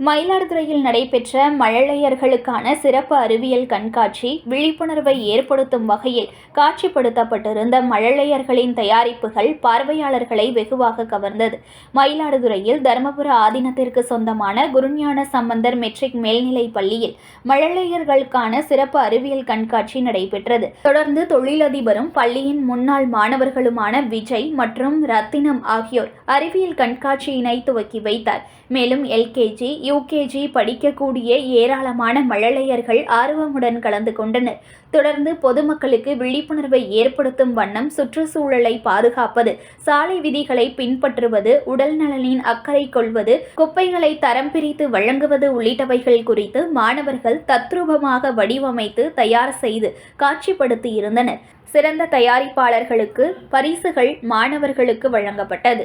மயிலாடுதுறையில் நடைபெற்ற மழலையர்களுக்கான சிறப்பு அறிவியல் கண்காட்சி விழிப்புணர்வை ஏற்படுத்தும் வகையில் காட்சிப்படுத்தப்பட்டிருந்த மழலையர்களின் தயாரிப்புகள் பார்வையாளர்களை வெகுவாக கவர்ந்தது. மயிலாடுதுறையில் தருமபுர ஆதீனத்திற்கு சொந்தமான குருஞான சம்பந்தர் மெட்ரிக் மேல்நிலைப் பள்ளியில் மழலையர்களுக்கான சிறப்பு அறிவியல் கண்காட்சி நடைபெற்றது. தொடர்ந்து தொழிலதிபரும் பள்ளியின் முன்னாள் மாணவர்களுமான விஜய் மற்றும் ரத்தினம் ஆகியோர் அறிவியல் கண்காட்சியினை துவக்கி வைத்தார். மேலும் எல்கேஜி யூகேஜி படிக்கக்கூடிய ஏராளமான மழலையர்கள் ஆர்வமுடன் கலந்து கொண்டனர். தொடர்ந்து பொதுமக்களுக்கு விழிப்புணர்வை ஏற்படுத்தும் வண்ணம் சுற்றுச்சூழலை பாதுகாப்பது சாலை விதிகளை பின்பற்றுவது உடல் நலனின் அக்கறை கொள்வது குப்பைகளை தரம் பிரித்து வழங்குவது உள்ளிட்டவைகள் குறித்து மாணவர்கள் தத்ரூபமாக வடிவமைத்து தயார் செய்து காட்சிப்படுத்தியிருந்தனர். சிறந்த தயாரிப்பாளர்களுக்கு பரிசுகள் மாணவர்களுக்கு வழங்கப்பட்டது.